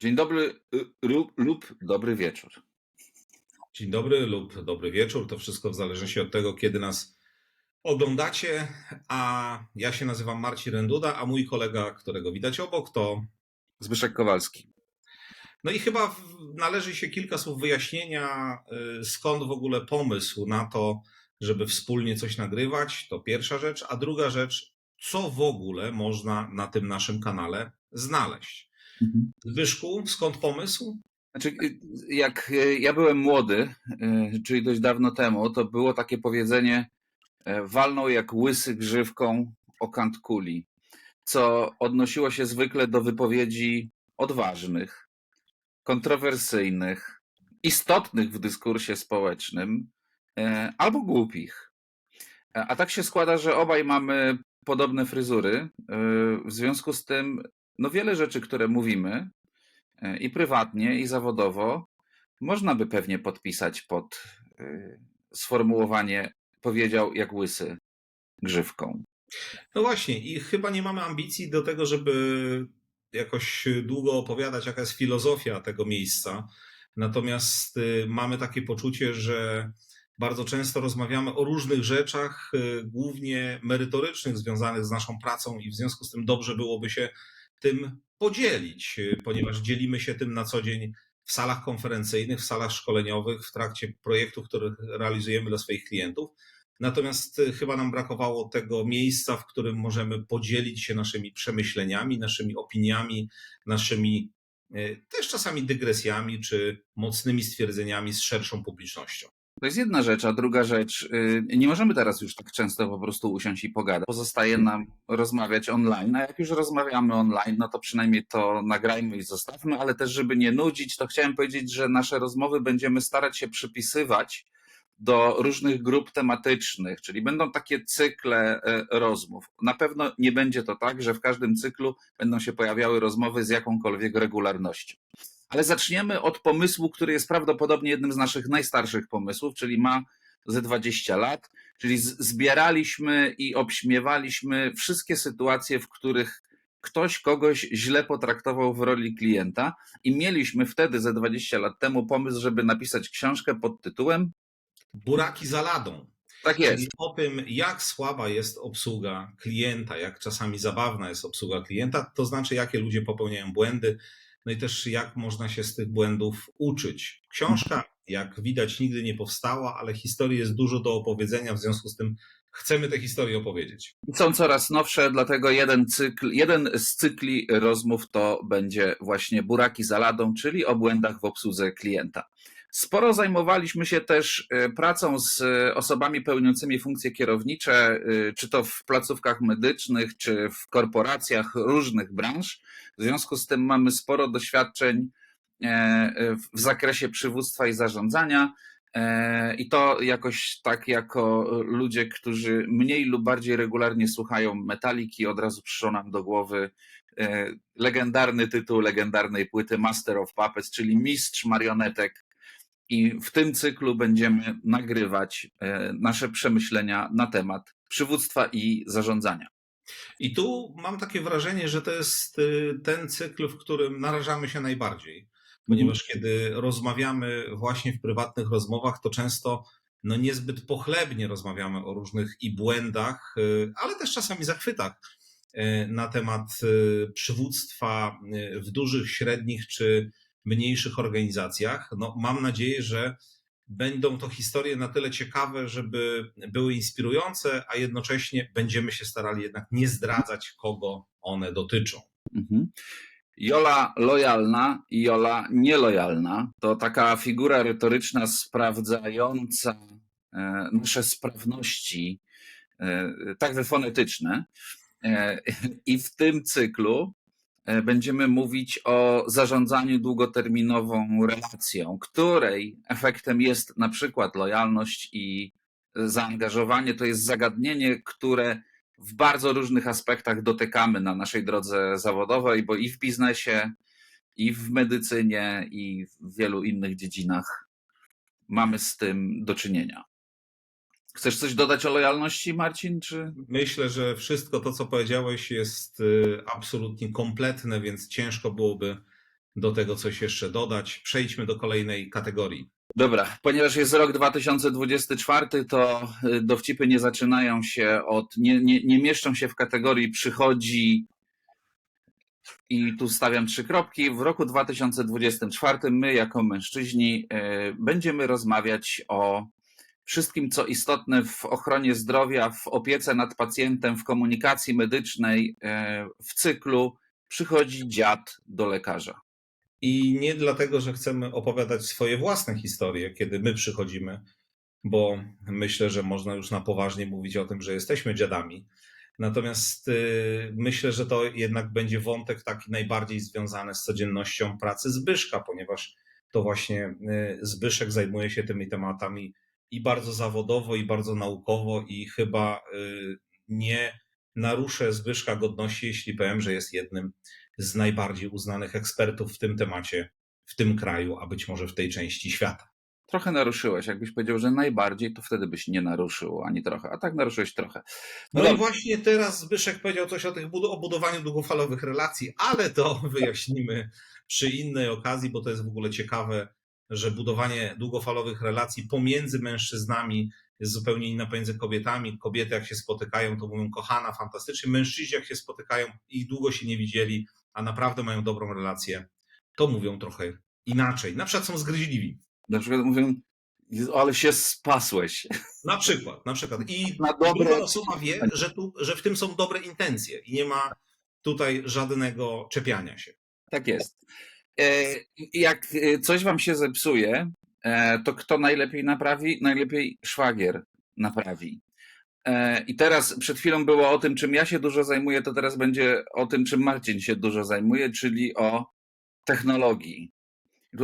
Dzień dobry y, lub, lub dobry wieczór. Dzień dobry lub dobry wieczór. To wszystko w zależności od tego, kiedy nas oglądacie. A ja się nazywam Marcin Renduda, a mój kolega, którego widać obok, to. Zbyszek Kowalski. No i chyba należy się kilka słów wyjaśnienia, y, skąd w ogóle pomysł na to, żeby wspólnie coś nagrywać. To pierwsza rzecz. A druga rzecz, co w ogóle można na tym naszym kanale znaleźć. Zbyszku, skąd pomysł? Znaczy, jak y, ja byłem młody, y, czyli dość dawno temu, to było takie powiedzenie e, walnął jak łysy grzywką o kant kuli, co odnosiło się zwykle do wypowiedzi odważnych, kontrowersyjnych, istotnych w dyskursie społecznym e, albo głupich. E, A tak się składa, że obaj mamy podobne fryzury. e, W związku z tym, no wiele rzeczy, które mówimy, e, i prywatnie, i zawodowo, można by pewnie podpisać pod y, sformułowanie powiedział jak łysy grzywką. No właśnie, i chyba nie mamy ambicji do tego, żeby jakoś długo opowiadać, jaka jest filozofia tego miejsca. Natomiast y, mamy takie poczucie, że bardzo często rozmawiamy o różnych rzeczach, y, głównie merytorycznych, związanych z naszą pracą, i w związku z tym dobrze byłoby się tym podzielić, ponieważ dzielimy się tym na co dzień w salach konferencyjnych, w salach szkoleniowych, w trakcie projektów, które realizujemy dla swoich klientów. Natomiast y, chyba nam brakowało tego miejsca, w którym możemy podzielić się naszymi przemyśleniami, naszymi opiniami, naszymi y, też czasami dygresjami czy mocnymi stwierdzeniami z szerszą publicznością. To jest jedna rzecz, a druga rzecz, y, nie możemy teraz już tak często po prostu usiąść i pogadać. Pozostaje nam rozmawiać online, a jak już rozmawiamy online, no to przynajmniej to nagrajmy i zostawmy, ale też żeby nie nudzić, to chciałem powiedzieć, że nasze rozmowy będziemy starać się przypisywać do różnych grup tematycznych, czyli będą takie cykle e, rozmów. Na pewno nie będzie to tak, że w każdym cyklu będą się pojawiały rozmowy z jakąkolwiek regularnością. Ale zaczniemy od pomysłu, który jest prawdopodobnie jednym z naszych najstarszych pomysłów, czyli ma ze 20 lat, czyli zbieraliśmy i obśmiewaliśmy wszystkie sytuacje, w których ktoś kogoś źle potraktował w roli klienta i mieliśmy wtedy ze 20 lat temu pomysł, żeby napisać książkę pod tytułem Buraki za ladą. Tak jest. Czyli o tym, jak słaba jest obsługa klienta, jak czasami zabawna jest obsługa klienta, to znaczy, jakie ludzie popełniają błędy, no i też jak można się z tych błędów uczyć. Książka, jak widać, nigdy nie powstała, ale historii jest dużo do opowiedzenia, w związku z tym chcemy tę historię opowiedzieć. Są coraz nowsze, dlatego jeden cykl, jeden z cykli rozmów to będzie właśnie buraki za ladą, czyli o błędach w obsłudze klienta. Sporo zajmowaliśmy się też e, pracą z e, osobami pełniącymi funkcje kierownicze, e, czy to w placówkach medycznych, czy w korporacjach różnych branż. W związku z tym mamy sporo doświadczeń w zakresie przywództwa i zarządzania. I to jakoś tak jako ludzie, którzy mniej lub bardziej regularnie słuchają metaliki, od razu przyszło nam do głowy legendarny tytuł legendarnej płyty Master of Puppets, czyli Mistrz Marionetek. I w tym cyklu będziemy nagrywać e, nasze przemyślenia na temat przywództwa i zarządzania. I tu mam takie wrażenie, że to jest y, ten cykl, w którym narażamy się najbardziej, ponieważ kiedy rozmawiamy właśnie w prywatnych rozmowach, to często no niezbyt pochlebnie rozmawiamy o różnych i błędach, y, ale też czasami zachwytach na temat przywództwa w dużych, średnich czy mniejszych organizacjach. No, mam nadzieję, że będą to historie na tyle ciekawe, żeby były inspirujące, a jednocześnie będziemy się starali jednak nie zdradzać, kogo one dotyczą. Mhm. Jola lojalna i Jola nielojalna to taka figura retoryczna sprawdzająca e, nasze sprawności, e, także fonetyczne. E, I w tym cyklu e, będziemy mówić o zarządzaniu długoterminową relacją, której efektem jest na przykład lojalność i zaangażowanie. To jest zagadnienie, które w bardzo różnych aspektach dotykamy na naszej drodze zawodowej, bo i w biznesie, i w medycynie, i w wielu innych dziedzinach mamy z tym do czynienia. Chcesz coś dodać o lojalności, Marcin? Czy... Myślę, że wszystko to, co powiedziałeś, jest y, absolutnie kompletne, więc ciężko byłoby do tego coś jeszcze dodać. Przejdźmy do kolejnej kategorii. Dobra, ponieważ jest rok 2024, to y, dowcipy nie zaczynają się od, nie, nie, nie mieszczą się w kategorii przychodzi i tu stawiam trzy kropki. W roku 2024 my jako mężczyźni y, będziemy rozmawiać o wszystkim, co istotne w ochronie zdrowia, w opiece nad pacjentem, w komunikacji medycznej, y, w cyklu przychodzi dziad do lekarza. I nie dlatego, że chcemy opowiadać swoje własne historie, kiedy my przychodzimy, bo myślę, że można już na poważnie mówić o tym, że jesteśmy dziadami. Natomiast y, myślę, że to jednak będzie wątek taki najbardziej związany z codziennością pracy Zbyszka, ponieważ to właśnie y, Zbyszek zajmuje się tymi tematami i bardzo zawodowo, i bardzo naukowo, i chyba y, nie naruszę Zbyszka godności, jeśli powiem, że jest jednym z najbardziej uznanych ekspertów w tym temacie w tym kraju, a być może w tej części świata. Trochę naruszyłeś. Jakbyś powiedział, że najbardziej, to wtedy byś nie naruszył ani trochę. A tak naruszyłeś trochę. No, No i właśnie teraz Zbyszek powiedział coś o tych o budowaniu długofalowych relacji, ale to wyjaśnimy przy innej okazji, bo to jest w ogóle ciekawe, że budowanie długofalowych relacji pomiędzy mężczyznami jest zupełnie inna pomiędzy kobietami. Kobiety jak się spotykają, to mówią kochana, fantastycznie. Mężczyźni jak się spotykają i długo się nie widzieli, a naprawdę mają dobrą relację, to mówią trochę inaczej. Na przykład są zgryźliwi. Na przykład mówią, "Jezu, ale się spasłeś. Na przykład, na przykład. I Na dobre- osoba wie, że, tu, że w tym są dobre intencje i nie ma tutaj żadnego czepiania się. Tak jest. E, Jak e, coś wam się zepsuje, e, to kto najlepiej naprawi? Najlepiej szwagier naprawi. I teraz przed chwilą było o tym, czym ja się dużo zajmuję, to teraz będzie o tym, czym Marcin się dużo zajmuje, czyli o technologii.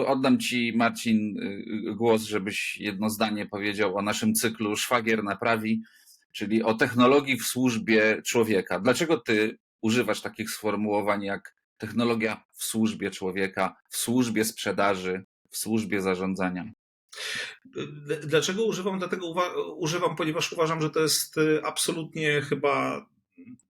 Oddam Ci, Marcin, głos, żebyś jedno zdanie powiedział o naszym cyklu Szwagier naprawi, czyli o technologii w służbie człowieka. Dlaczego Ty używasz takich sformułowań jak technologia w służbie człowieka, w służbie sprzedaży, w służbie zarządzania? Dlaczego używam? Dlatego używam, ponieważ uważam, że to jest y, absolutnie chyba,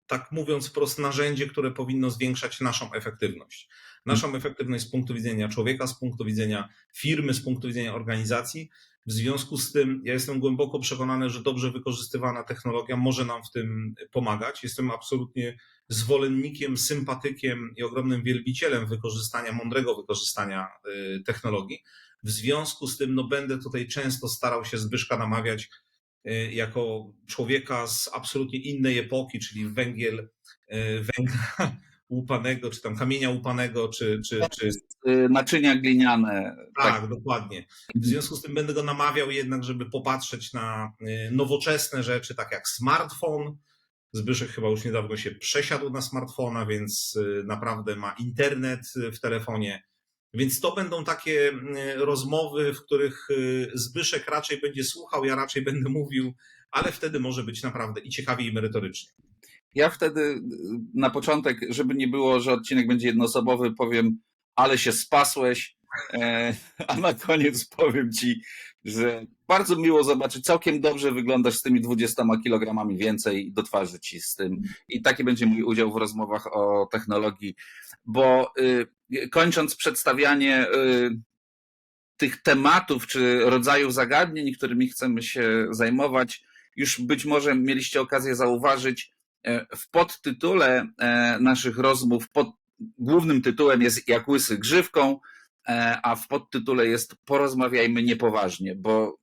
tak mówiąc wprost, narzędzie, które powinno zwiększać naszą efektywność. Naszą efektywność z punktu widzenia człowieka, z punktu widzenia firmy, z punktu widzenia organizacji. W związku z tym ja jestem głęboko przekonany, że dobrze wykorzystywana technologia może nam w tym pomagać. Jestem absolutnie zwolennikiem, sympatykiem i ogromnym wielbicielem wykorzystania, mądrego wykorzystania y, technologii. W związku z tym no, będę tutaj często starał się Zbyszka namawiać y, jako człowieka z absolutnie innej epoki, czyli węgiel, y, węgla łupanego, czy tam kamienia łupanego, czy, czy, czy Y, Naczynia gliniane. tak, dokładnie. W związku z tym będę go namawiał jednak, żeby popatrzeć na y, nowoczesne rzeczy, tak jak smartfon. Zbyszek chyba już niedawno się przesiadł na smartfona, więc y, naprawdę ma internet w telefonie. Więc to będą takie rozmowy, w których Zbyszek raczej będzie słuchał, ja raczej będę mówił, ale wtedy może być naprawdę i ciekawie, i merytorycznie. Ja wtedy y, na początek, żeby nie było, że odcinek będzie jednoosobowy, powiem, ale się spasłeś, e, a na koniec powiem ci, że bardzo miło zobaczyć, całkiem dobrze wyglądasz z tymi 20 kilogramami więcej do twarzy ci z tym. I taki będzie mój udział w rozmowach o technologii, bo y, kończąc przedstawianie y, tych tematów czy rodzajów zagadnień, którymi chcemy się zajmować, już być może mieliście okazję zauważyć, w podtytule e, naszych rozmów, pod głównym tytułem jest Jak łysy grzywką, e, a w podtytule jest Porozmawiajmy niepoważnie, bo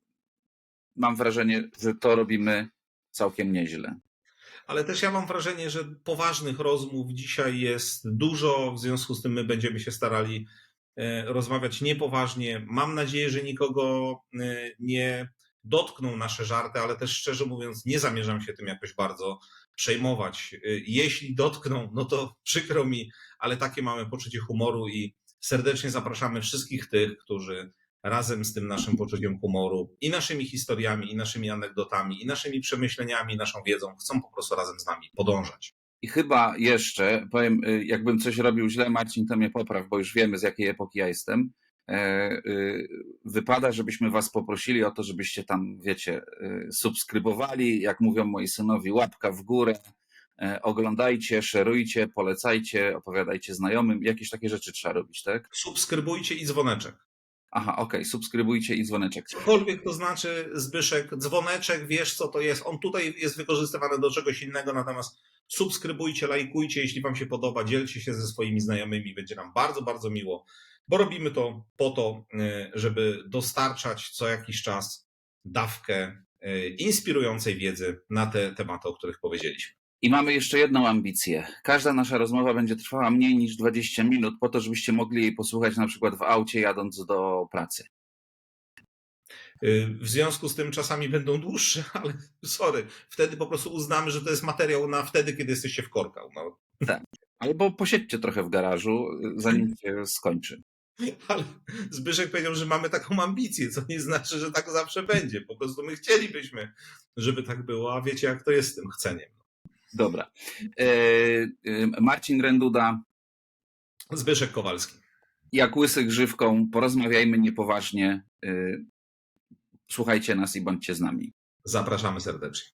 mam wrażenie, że to robimy całkiem nieźle. Ale też ja mam wrażenie, że poważnych rozmów dzisiaj jest dużo, w związku z tym my będziemy się starali e, rozmawiać niepoważnie. Mam nadzieję, że nikogo e, nie dotkną nasze żarty, ale też szczerze mówiąc, nie zamierzam się tym jakoś bardzo przejmować. E, Jeśli dotkną, no to przykro mi, ale takie mamy poczucie humoru i serdecznie zapraszamy wszystkich tych, którzy razem z tym naszym poczuciem humoru i naszymi historiami, i naszymi anegdotami, i naszymi przemyśleniami, naszą wiedzą chcą po prostu razem z nami podążać. I chyba jeszcze, powiem, y, jakbym coś robił źle, Marcin, to mnie popraw, bo już wiemy z jakiej epoki ja jestem. E, y, Wypada, żebyśmy Was poprosili o to, żebyście tam, wiecie, y, subskrybowali, jak mówią moi synowi, łapka w górę, E, Oglądajcie, szerujcie, polecajcie, opowiadajcie znajomym. Jakieś takie rzeczy trzeba robić, tak? Subskrybujcie i dzwoneczek. Aha, okej, subskrybujcie i dzwoneczek. Cokolwiek to znaczy, Zbyszek, dzwoneczek, wiesz co to jest. On tutaj jest wykorzystywany do czegoś innego, natomiast subskrybujcie, lajkujcie, jeśli Wam się podoba, dzielcie się ze swoimi znajomymi, będzie nam bardzo, bardzo miło, bo robimy to po to, y, żeby dostarczać co jakiś czas dawkę y, inspirującej wiedzy na te tematy, o których powiedzieliśmy. I mamy jeszcze jedną ambicję. Każda nasza rozmowa będzie trwała mniej niż 20 minut, po to, żebyście mogli jej posłuchać na przykład w aucie jadąc do pracy. Y, W związku z tym czasami będą dłuższe, ale sorry, wtedy po prostu uznamy, że to jest materiał na wtedy, kiedy jesteście w korkach. No, Albo posiedźcie trochę w garażu, zanim się skończy. Ale Zbyszek powiedział, że mamy taką ambicję, co nie znaczy, że tak zawsze będzie. Po prostu my chcielibyśmy, żeby tak było, a wiecie, jak to jest z tym chceniem. Dobra. E, e, Marcin Renduda, Zbyszek Kowalski. jak łysy grzywką, porozmawiajmy niepoważnie. E, Słuchajcie nas i bądźcie z nami. Zapraszamy serdecznie.